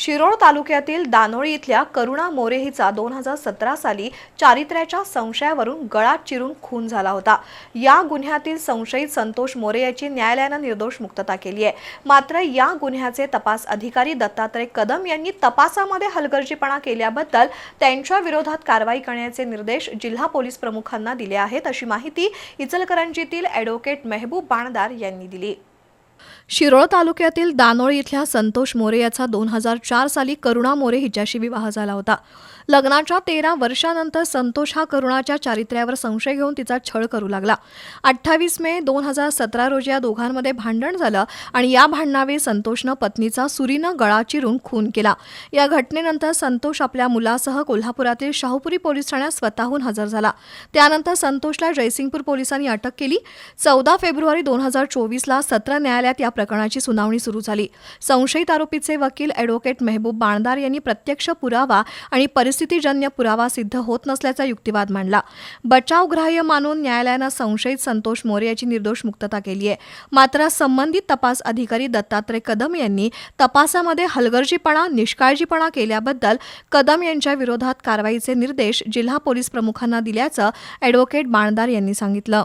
शिरोळ तालुक्यातील दानोळी इथल्या करुणा मोरे हिचा दोन हजार सतरा साली चारित्र्याच्या संशयावरून गळा चिरून खून झाला होता. या गुन्ह्यातील संशयित संतोष मोरे याची न्यायालयानं निर्दोष मुक्तता केली आहे. मात्र या गुन्ह्याचे तपास अधिकारी दत्तात्रय कदम यांनी तपासामध्ये हलगर्जीपणा केल्याबद्दल त्यांच्या विरोधात कारवाई करण्याचे निर्देश जिल्हा पोलीस प्रमुखांना दिले आहेत अशी माहिती इचलकरंजीतील ॲडव्होकेट मेहबूब बाणदार यांनी दिली. शिरोळ तालुक्यातील दानोळी इथल्या संतोष मोरे याचा दोन हजार चार साली करुणा मोरे हिच्याशी विवाह झाला होता. लग्नाच्या तेरा वर्षानंतर संतोष हा करुणाच्या चारित्र्यावर संशय घेऊन तिचा छळ करू लागला. अठ्ठावीस मे दोन हजार सतरा रोजी या दोघांमध्ये भांडण झालं आणि या भांडणावेळी संतोषनं पत्नीचा सुरीनं गळा चिरून खून केला. या घटनेनंतर संतोष आपल्या मुलासह कोल्हापुरातील शाहूपुरी पोलीस ठाण्यात स्वतःहून हजर झाला. त्यानंतर संतोषला जयसिंगपूर पोलिसांनी अटक केली. चौदा फेब्रुवारी दोन हजार चोवीसला सत्र न्यायालयात या प्रकरणाची सुनावणी सुरू झाली. संशयित आरोपीचे वकील ॲडव्होकेट मेहबूब बाणदार यांनी प्रत्यक्ष पुरावा आणि परिस्थितीजन्य पुरावा सिद्ध होत नसल्याचा युक्तिवाद मांडला. बचावग्राह्य मानून न्यायालयानं संशयित संतोष मोरे याची निर्दोष मुक्तता केली आहे. मात्र संबंधित तपास अधिकारी दत्तात्रय कदम यांनी तपासामध्ये हलगर्जीपणा निष्काळजीपणा केल्याबद्दल कदम यांच्या विरोधात कारवाईचे निर्देश जिल्हा पोलीस प्रमुखांना दिल्याचं ॲडव्होकेट बाणदार यांनी सांगितलं.